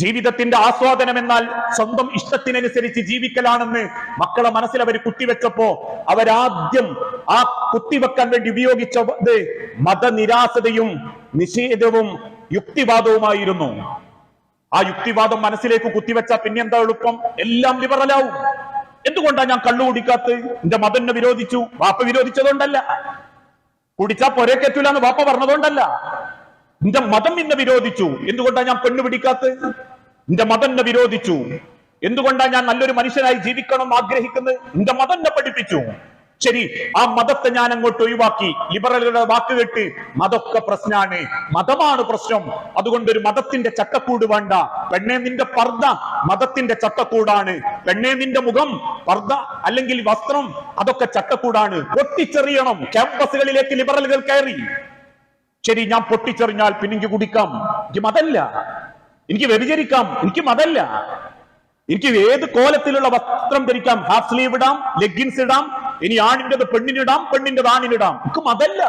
ജീവിതത്തിന്റെ ആസ്വാദനം എന്നാൽ സ്വന്തം ഇഷ്ടത്തിനനുസരിച്ച് ജീവിക്കലാണെന്ന് മക്കളെ മനസ്സിൽ അവർ കുത്തിവെച്ചപ്പോ അവരാദ്യം ആ കുത്തിവെക്കാൻ വേണ്ടി ഉപയോഗിച്ചത് മതനിരാസതയും നിഷേധവും യുക്തിവാദവുമായിരുന്നു. ആ യുക്തിവാദം മനസ്സിലേക്ക് കുത്തിവെച്ച പിന്നെ എന്താ എളുപ്പം? എല്ലാം ലിബറലാവും എന്തുകൊണ്ടാ ഞാൻ കള്ളു കുടിക്കാത്ത? എന്റെ മതന്നെ വിരോധിച്ചു. വാപ്പ വിരോധിച്ചതുകൊണ്ടല്ല. കുടിച്ചാ പൊരക്കെറ്റൂല എന്ന് വാപ്പ പറഞ്ഞതുകൊണ്ടല്ല. എന്റെ മതം ഇന്ന് വിരോധിച്ചു. എന്തുകൊണ്ടാ ഞാൻ പെണ്ണ് പിടിക്കാത്ത? എന്റെ മതം എന്നെ വിരോധിച്ചു. എന്തുകൊണ്ടാണ് ഞാൻ നല്ലൊരു മനുഷ്യനായി ജീവിക്കണം ആഗ്രഹിക്കുന്നത്? എന്റെ മതം എന്നെ പഠിപ്പിച്ചു. ശരി ആ മതത്തെ ഞാൻ അങ്ങോട്ട് ഒഴിവാക്കി. ലിബറലുകളുടെ വാക്ക് കേട്ട് മതൊക്കെ പ്രശ്നമാണ്. മതമാണ് പ്രശ്നം. അതുകൊണ്ട് ഒരു മതത്തിന്റെ ചട്ടക്കൂട് വേണ്ട. പെണ്ണെ നിന്റെ പർദ്ദ മതത്തിന്റെ ചട്ടക്കൂടാണ്. പെണ്ണെ നിന്റെ മുഖം പർദ്ദ അല്ലെങ്കിൽ വസ്ത്രം അതൊക്കെ ചട്ടക്കൂടാണ്. പൊട്ടിച്ചെറിയണം. ക്യാമ്പസുകളിലേക്ക് ലിബറലുകൾ കയറി. ശരി ഞാൻ പൊട്ടിച്ചെറിഞ്ഞാൽ പിന്നെ കുടിക്കാം. എനിക്ക് മതല്ല. എനിക്ക് വ്യഭിചരിക്കാം. എനിക്ക് മതല്ല എനിക്ക് ഏത് കോലത്തിലുള്ള വസ്ത്രം ധരിക്കാം? ഹാഫ് സ്ലീവ് ഇടാം ലെഗിൻസ് ഇടാം ഇനി ആണിന്റെത് പെണ്ണിനിടാം പെണ്ണിന്റെത് ആണിനിടാം. എനിക്ക് മതല്ല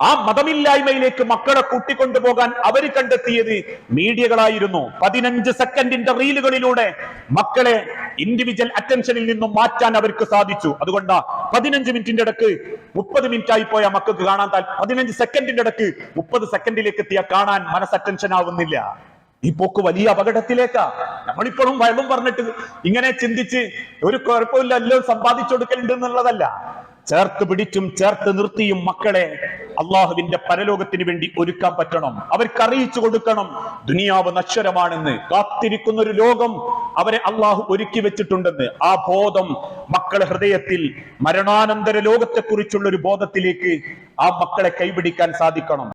ആ മതമില്ലായ്മയിലേക്ക് മക്കളെ കൂട്ടിക്കൊണ്ടുപോകാൻ അവർ കണ്ടെത്തിയത് മീഡിയകളായിരുന്നു. പതിനഞ്ച് സെക്കൻഡിന്റെ റീലുകളിലൂടെ മക്കളെ ഇൻഡിവിജ്വൽ അറ്റൻഷനിൽ നിന്നും മാറ്റാൻ അവർക്ക് സാധിച്ചു. അതുകൊണ്ടാ പതിനഞ്ച് മിനിറ്റിന്റെ ഇടയ്ക്ക് മുപ്പത് മിനിറ്റ് ആയി പോയ മക്കൾക്ക് കാണാൻ താൽ പതിനഞ്ച് സെക്കൻഡിന്റെ ഇടയ്ക്ക് മുപ്പത് സെക്കൻഡിലേക്ക് എത്തിയ കാണാൻ മനസ്സ് അറ്റൻഷൻ ആവുന്നില്ല. ഈ പോക്ക് വലിയ അപകടത്തിലേക്കാ. നമ്മളിപ്പോഴും വയവും പറഞ്ഞിട്ട് ഇങ്ങനെ ചിന്തിച്ച് ഒരു കുഴപ്പമില്ല എല്ലാം സമ്പാദിച്ചു കൊടുക്കലുണ്ട് എന്നുള്ളതല്ല. ചേർത്ത് പിടിച്ചും ചേർത്ത് നിർത്തിയും മക്കളെ അള്ളാഹുവിന്റെ പരലോകത്തിന് വേണ്ടി ഒരുക്കാൻ പറ്റണം. അവർക്ക് അറിയിച്ചു കൊടുക്കണം. ദുനിയാവ് നശ്വരമാണെന്ന് കാത്തിരിക്കുന്ന ഒരു ലോകം അവരെ അള്ളാഹു ഒരുക്കി വെച്ചിട്ടുണ്ടെന്ന്. ആ ബോധം മക്കളെ ഹൃദയത്തിൽ മരണാനന്തര ലോകത്തെക്കുറിച്ചുള്ള ഒരു ബോധത്തിലേക്ക് ആ മക്കളെ കൈപിടിക്കാൻ സാധിക്കണം.